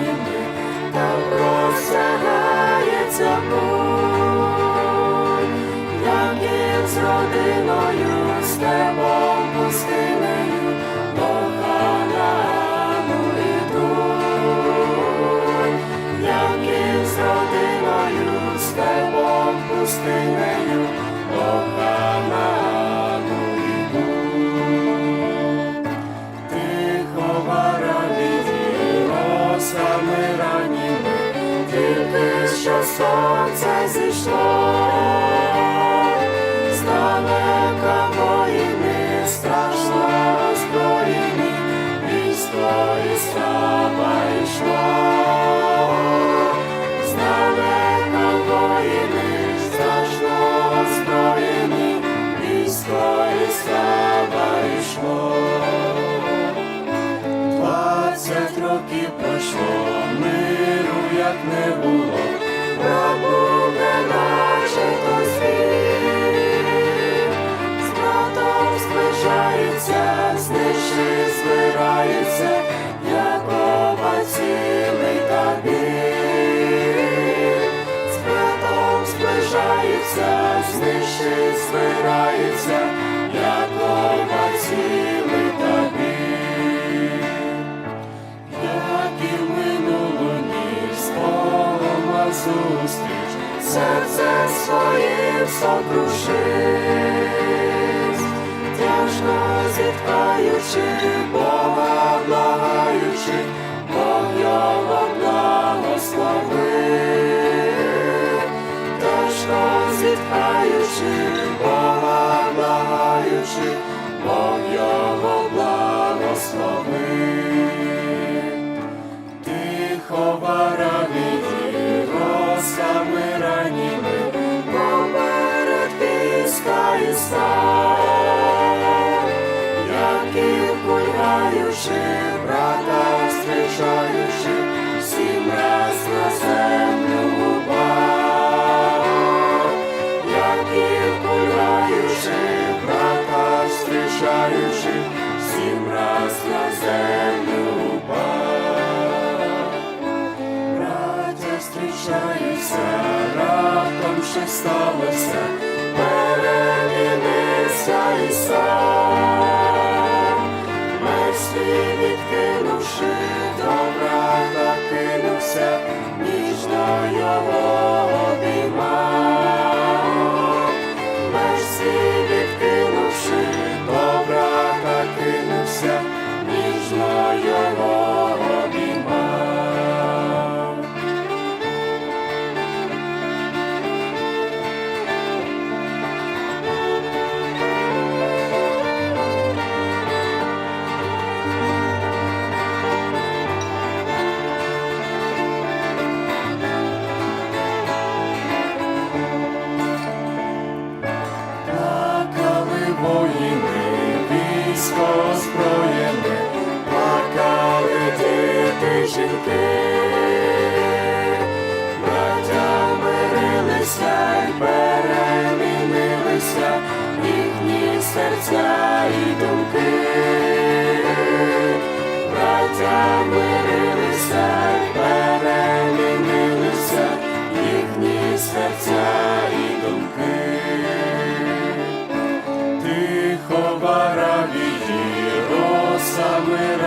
ніби там розтягається боль, родиною з небом пустим. Що сонце зійшло, здалека воїни страшно озброєні, військо із става йшло, воїни страшно озброєні, військо става йшло. Двадцять років пройшло, миру як не було, пробуде наче то звір. З братом зближається, знищи збирається, Якова цілий Богом мав зустріч, серце своїм сокрушись, тяжко зітхаючи, Бога благаючи, Бог його благослови, тяжко зітхаючи, Бога благаючи, Бог благослови. Варавіті, сталося, Воїни, військо озброєне, плакали діти, жінки, браття мирилися перемінилися, їхні серця і думки, summer.